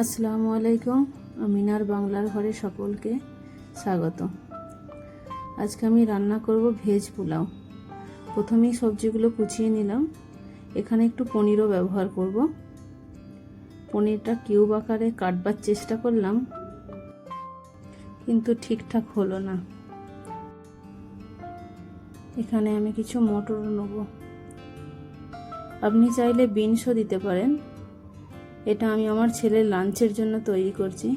আসসালামু আলাইকুম, আমিনার বাংলার ঘরে সকলকে স্বাগত। আজকে আমি রান্না করব ভেজ পোলাও। প্রথমেই সবজিগুলো কুচিয়ে নিলাম। এখানে একটু পনিরও ব্যবহার করব। পনিরটা কিউব আকারে কাটবার চেষ্টা করলাম, কিন্তু ঠিকঠাক হলো না। এখানে আমি কিছু মটর নেব। আপনি চাইলে বিনসও দিতে পারেন। এটা আমি আমার ছেলের লাঞ্চের জন্য তৈরি করছি।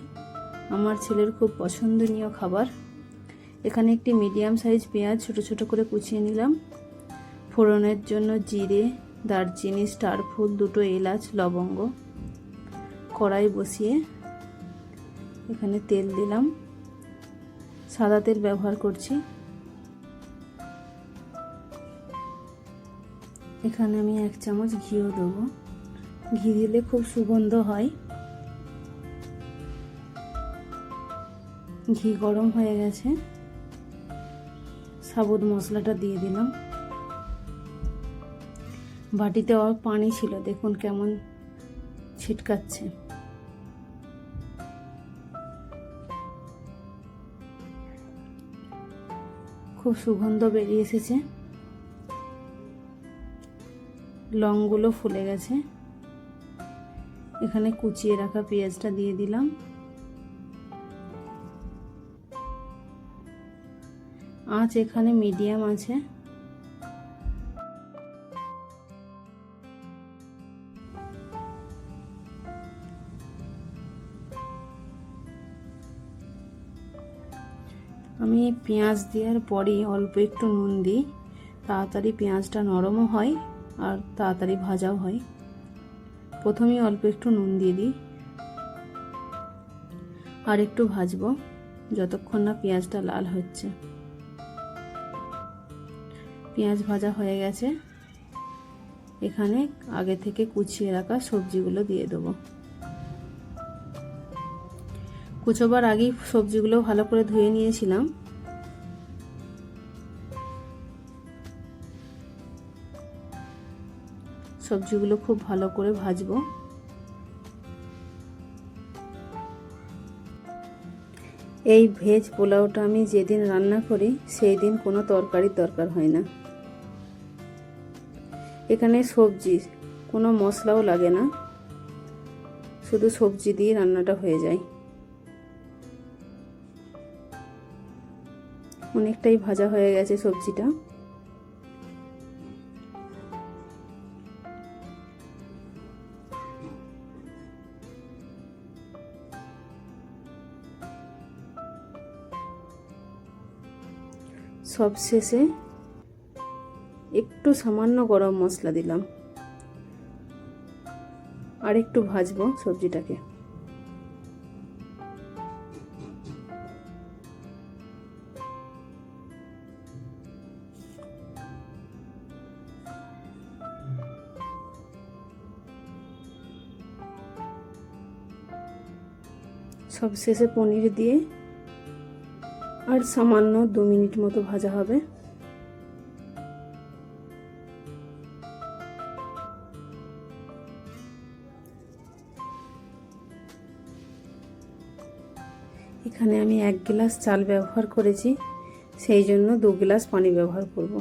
আমার ছেলের খুব পছন্দনীয় খাবার। এখানে একটি মিডিয়াম সাইজ পেঁয়াজ ছোট ছোট করে কুচিয়ে নিলাম। ফোড়নের জন্য জিরে, দারচিনি, স্টার ফুল, দুটো এলাচ, লবঙ্গ কড়াই বসিয়ে এখানে তেল দিলাম। সাদা তেল ব্যবহার করছি। এখানে আমি এক চামচ ঘিও দেবো। ঘি দিলে খুব সুগন্ধ হয়। ঘি গরম হয়ে গেছে। সাবুত মশলাটা দিয়ে দিলাম। বাটিতে আর পানি ছিল, দেখুন কেমন ছিটকাচ্ছে। খুব সুগন্ধ বেরিয়ে এসেছে। লংগুলো ফুলে গেছে। এখানে কুচিয়ে রাখা পেঁয়াজটা দিয়ে দিলাম। আঁচ এখানে মিডিয়াম আছে। আমি পেঁয়াজ দেওয়ার পরই অল্প একটু নুন দিই, তাড়াতাড়ি পেঁয়াজটা নরমও হয় আর তাড়াতাড়ি ভাজাও হয়। প্রথমেই অল্প একটু নুন দিয়ে দিই। আর একটু ভাজবো, যতক্ষণ না পেঁয়াজটা লাল হচ্ছে। পেঁয়াজ ভাজা হয়ে গেছে। এখানে আগে থেকে কুচিয়ে রাখা সবজিগুলো দিয়ে দেবো। কুচোবার আগেই সবজিগুলো ভালো করে ধুয়ে নিয়েছিলাম। সবজিগুলো খুব ভালো করে ভাজবো। এই ভেজ পোলাওটা আমি যেদিন রান্না করি, সেই দিন কোনো তরকারির দরকার হয় না। এখানে সবজি, কোনো মশলাও লাগে না। শুধু সবজি দিয়ে রান্নাটা হয়ে যায়। অনেকটাই ভাজা হয়ে গেছে সবজিটা। সব শেষে একটু সামান্য গরম মশলা দিলাম। আর একটু ভাজবো সবজিটাকে। সব শেষে পনির দিয়ে আর সামান্য দু মিনিট মতো ভাজা হবে। এখানে আমি এক গ্লাস চাল ব্যবহার করেছি, সেই জন্য দু গ্লাস পানি ব্যবহার করব।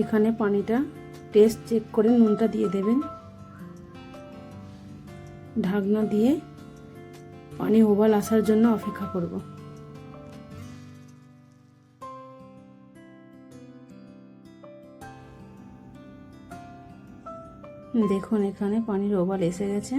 এখানে পানিটা টেস্ট চেক করে নুনটা দিয়ে দেবেন। ঢাকনা দিয়ে পানি ওভাল আসার জন্য অপেক্ষা করব। দেখুন, এখানে পানির ওভাল এসে গেছে।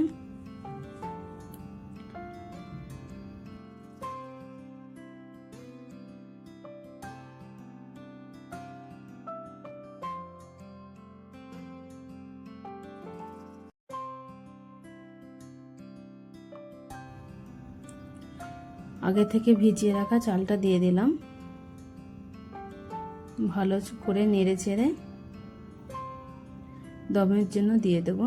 আগে থেকে ভিজিয়ে রাখা চালটা দিয়ে দিলাম। ভালো করে নেড়ে চেড়ে দমের জন্য দিয়ে দেব।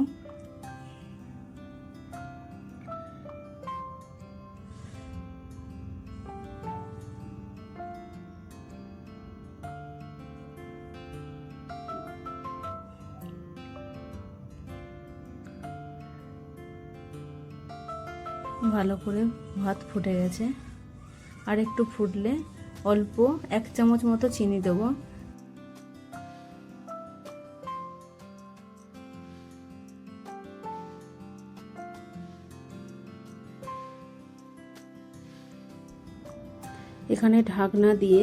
ভালো করে ভাত ফুটে গেছে। আর একটু ফুটলে অল্প এক চামচ মতো চিনি দেবো। এখানে ঢাকনা দিয়ে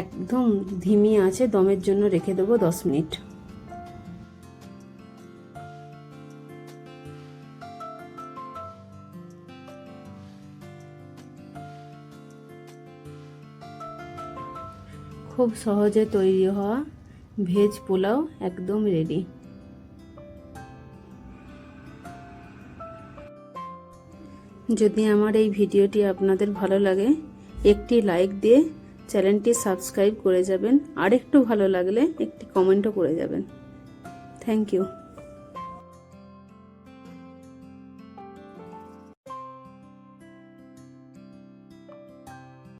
একদম ধিমি আছে, দমের জন্য রেখে দেবো দশ মিনিট। খুব সহজে তৈরি হওয়া ভেজ পোলাও একদম রেডি যদি আমার এই ভিডিওটি আপনাদের ভালো লাগে, একটি লাইক দিয়ে চ্যানেলটি সাবস্ক্রাইব করে যাবেন। আর একটু ভালো লাগলে একটি কমেন্টও করে যাবেন। Thank you